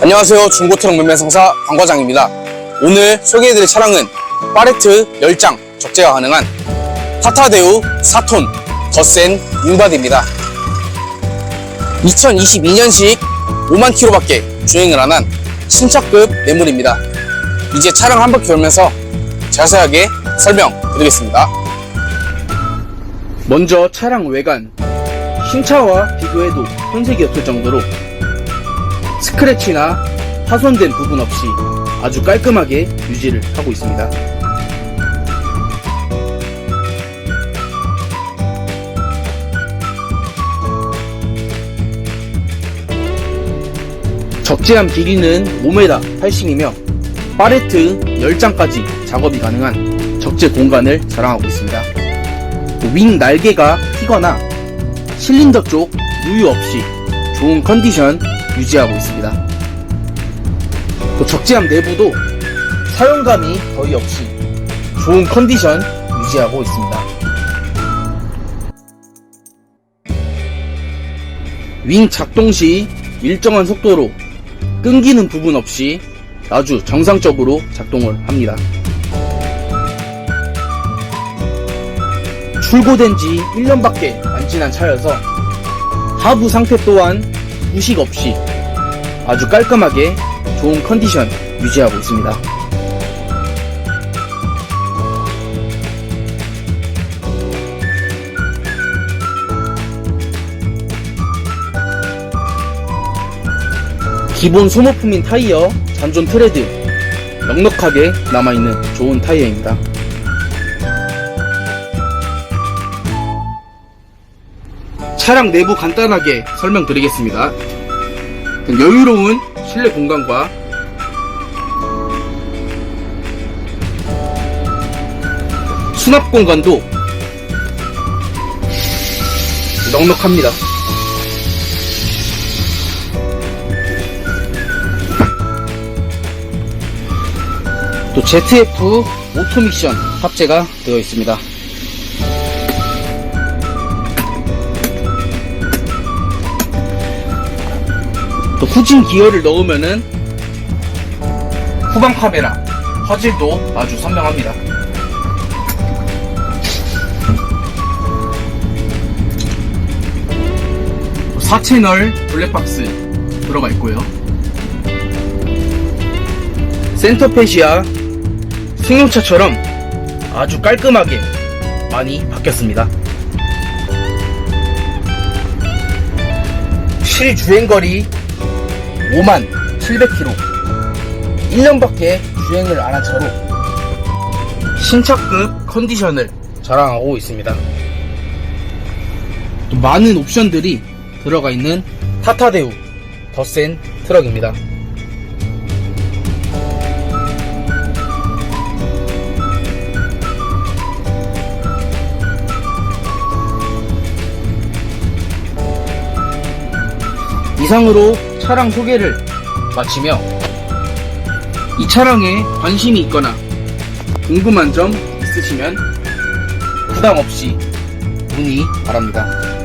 안녕하세요. 중고트럭 매매 상사 강과장입니다. 오늘 소개해드릴 차량은 파레트 10장 적재가 가능한 타타데우 4톤 더센 윙바디입니다. 2022년식 5만 킬로밖에 주행을 안 한 신차급 매물입니다. 이제 차량 한 바퀴 돌면서 자세하게 설명드리겠습니다. 먼저 차량 외관 신차와 비교해도 손색이 없을 정도로 스크래치나 파손된 부분 없이 아주 깔끔하게 유지를 하고 있습니다. 적재함 길이는 5m 80이며 파레트 10장까지 작업이 가능한 적재 공간을 자랑하고 있습니다. 윙 날개가 튀거나 실린더 쪽 누유 없이 좋은 컨디션 유지하고 있습니다. 또 적재함 내부도 사용감이 거의 없이 좋은 컨디션 유지하고 있습니다. 윙 작동 시 일정한 속도로 끊기는 부분 없이 아주 정상적으로 작동을 합니다. 출고된 지 1년밖에 안 지난 차여서 하부 상태 또한 부식 없이 아주 깔끔하게 좋은 컨디션 유지하고 있습니다. 기본 소모품인 타이어, 잔존 트레드 넉넉하게 남아있는 좋은 타이어입니다. 차량 내부 간단하게 설명드리겠습니다. 여유로운 실내 공간과 수납 공간도 넉넉합니다. 또 ZF 오토미션 탑재가 되어 있습니다. 또 후진 기어를 넣으면은 후방 카메라 화질도 아주 선명합니다. 또 4채널 블랙박스 들어가 있고요. 센터페시아 승용차처럼 아주 깔끔하게 많이 바뀌었습니다. 실주행거리 5만 700km 1년밖에 주행을 안 한 차로 신차급 컨디션을 자랑하고 있습니다. 또 많은 옵션들이 들어가 있는 타타데우 더 센 트럭입니다. 이상으로 차량 소개를 마치며 이 차량에 관심이 있거나 궁금한 점 있으시면 부담 없이 문의 바랍니다.